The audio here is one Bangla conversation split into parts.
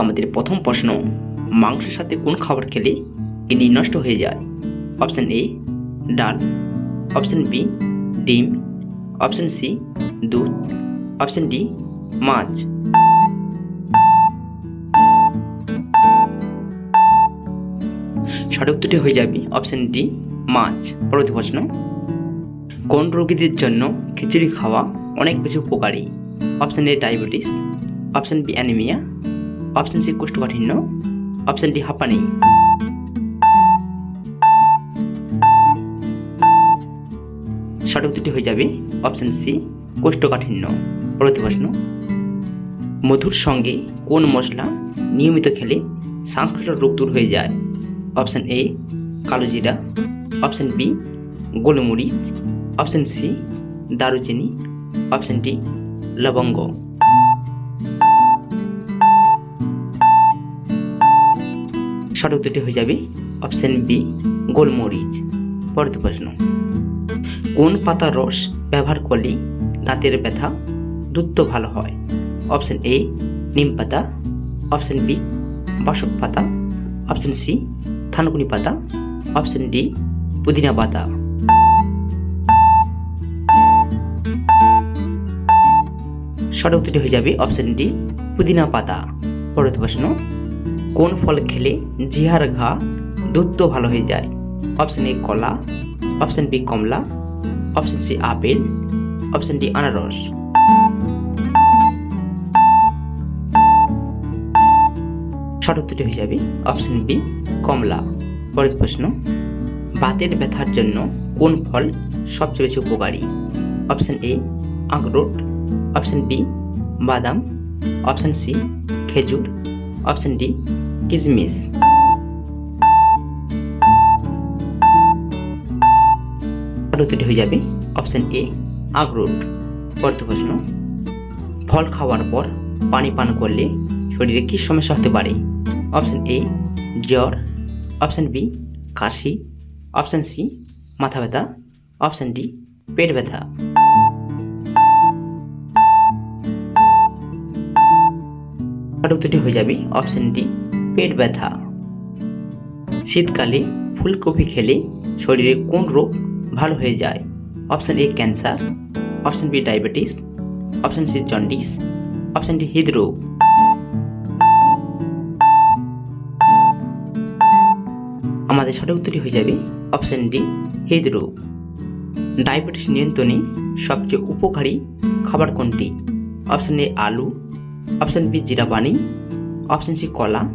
আমাদের প্রথম প্রশ্ন, মাংসের সাথে কোন খাবার খেলে কিডনি নষ্ট হয়ে যায়? অপশান এ ডাল। অপশান বি ডিম। অপশান সি দুধ। অপশান ডি মাছ। সঠিক উত্তরটি হয়ে যাবে অপশান ডি মাছ। পরবর্তী প্রশ্ন, কোন রোগীদের জন্য খিচুড়ি খাওয়া অনেক বেশি উপকারী? Option A diabetes. Option B anaemia. Option C কোষ্ঠকাঠিন্য অপশান ডি হাঁপানি। সঠিক উত্তরটি হয়ে যাবে অপশন সি কোষ্ঠকাঠিন্য পরবর্তী প্রশ্ন। মধুর সঙ্গে কোন মশলা নিয়মিত খেলে শ্বাসকষ্টের রোগ দূর হয়ে যায়? অপশান এ কালো জিরা। অপশান বি গোলমরিচ। অপশান সি দারুচিনি। অপশান ডি লবঙ্গ। সঠিক উত্তরটি হয়ে যাবে অপশান বি, গোলমরিচ। পরবর্তী প্রশ্ন, কোন পাতার রস ব্যবহার করলে দাঁতের ব্যথা দ্রুত ভালো হয়? অপশান এ, নিম পাতা। অপশান বি, বাসক পাতা। অপশান সি, থানকুনি পাতা। অপশান ডি, পুদিনা পাতা। সঠিক উত্তরটি হয়ে যাবে অপশান ডি, পুদিনা পাতা। পরবর্তী প্রশ্ন কোন ফল খেলে জিহার ঘা দ্রুত ভালো হয়ে যায়? অপশান এ কলা। অপশান বি কমলা। Option C apple. Option D আনারস। সঠিক হয়ে যাবে। অপশান বি কমলা। পরের প্রশ্ন, বাতের ব্যথার জন্য কোন ফল সবচেয়ে বেশি উপকারী? অপশান এ আখরোট। অপশান বি বাদাম। অপশান সি খেজুর। অপশান ডি সঠিক উত্তরটি হয়ে যাবে অপশান এ, আখরোট। পরের প্রশ্ন, ফল খাওয়ার পর পানি পান করলে শরীরে কী সমস্যা হতে পারে? অপশান এ, জ্বর। অপশান বি, কাশি। অপশান সি, মাথা ব্যথা। অপশান ডি, পেট ব্যথা। সঠিক উত্তরটি হয়ে যাবে অপশান ডি পেট ব্যথা। শীতকালে ফুলকপি খেলে শরীরে কোন রোগ ভালো হয়ে যায়? Option A cancer option B diabetes option C jaundice option D হৃদরোগ। আমাদের সঠিক উত্তরটি হয়ে যাবে অপশান ডি হৃদরোগ। ডায়াবেটিস নিয়ন্ত্রণে সবচেয়ে উপকারী খাবার কোনটি? অপশান এ আলু। অপশান বি জিরা পানি অপশান সি কলা।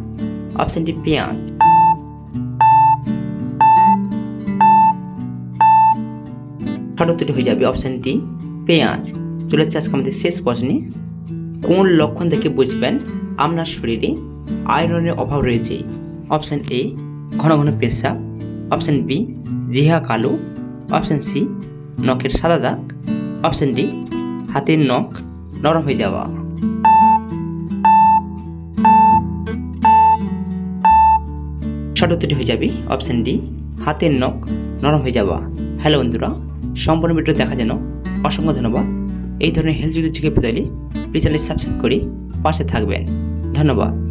অপশান ডি পেঁয়াজ। সঠিক হয়ে যাবে অপশান ডি পেঁয়াজ। চলে যাচ্ছে আজকে আমাদের শেষ প্রশ্নে, কোন লক্ষণ দেখে বুঝবেন আপনার শরীরে আয়রনের অভাব রয়েছে? অপশান এ ঘন ঘন পেশাব। অপশান বি জিহা কালো। অপশান সি নখের সাদা দাগ। অপশান ডি হাতের নখ নরম হয়ে যাওয়া। সঠিক উত্তরটি হয়ে যাবে অপশান ডি হাতের নখ নরম হয়ে যাওয়া। হ্যালো বন্ধুরা, সম্পূর্ণ ভিডিও দেখা যেন অসংখ্য ধন্যবাদ। এই ধরনের হেলথ ভিডিও থেকে পেতে প্লিজ চ্যানেল সাবস্ক্রাইব করে পাশে থাকবেন। ধন্যবাদ।